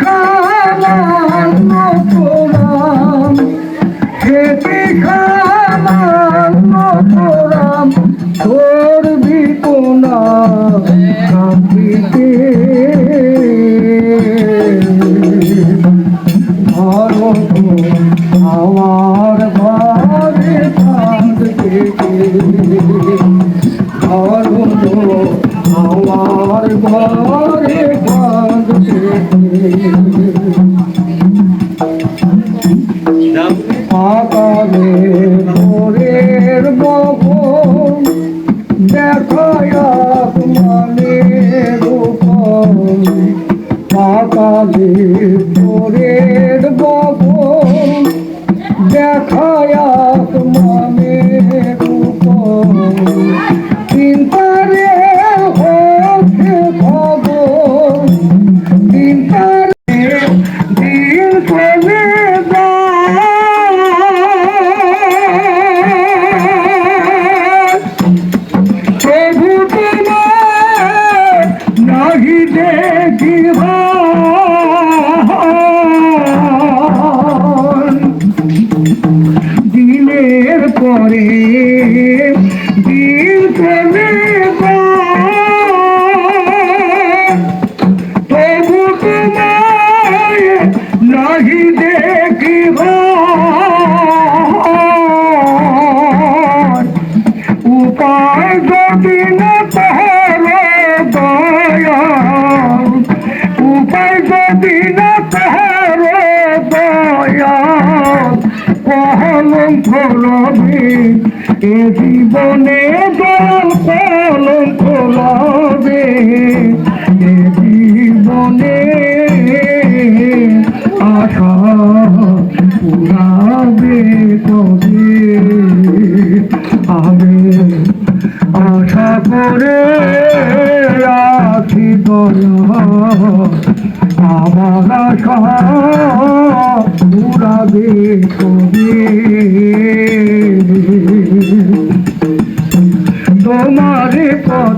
খালাম তোরাম সেটি খালাম তোরাম তোর বিপনা কাঁপিতে। ভারত আমার ঘরে কাঁদতে ভারত আমার ঘরে আকালে ভোরের বহন দেখায় মানে রূপম আকালে ভোরের বহন দেখায় মানে রূপম পরে দিন চলে তবু তোমায় নাহি দেখিব। উপায় যদি না ফলবে এ জীবনে দয়াল কলম ফলবে এ জীবনে আশা পুরাবে কবে? আমি আশা করে রাখি আমার আশা পুরাবে কবে?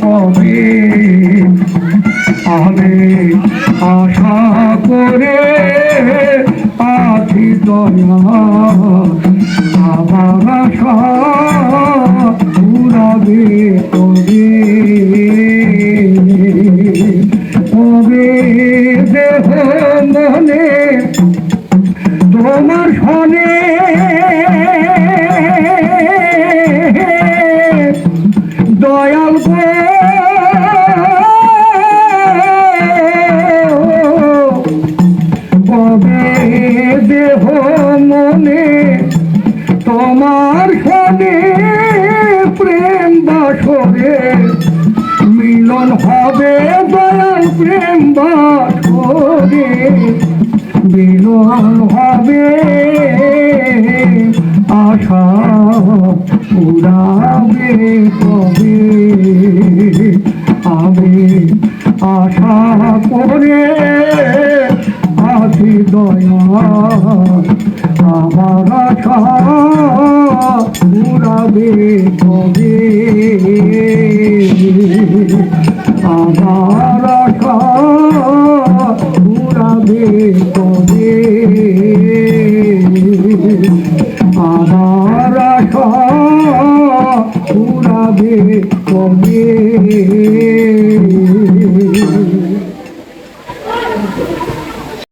কবে আমি আশা করে আছি দয়া আমার আশা পুরাবে। তোমার সনে প্রেম বাসরে। মিলন হবে দয়াল প্রেম বাসরে। মিলন হবে আশা পুরাবে কবে আমি আশা করে আছি দয়া। পুরাবে কবে? আমার আশা পুরাবে কবে? আমার আশা কবে?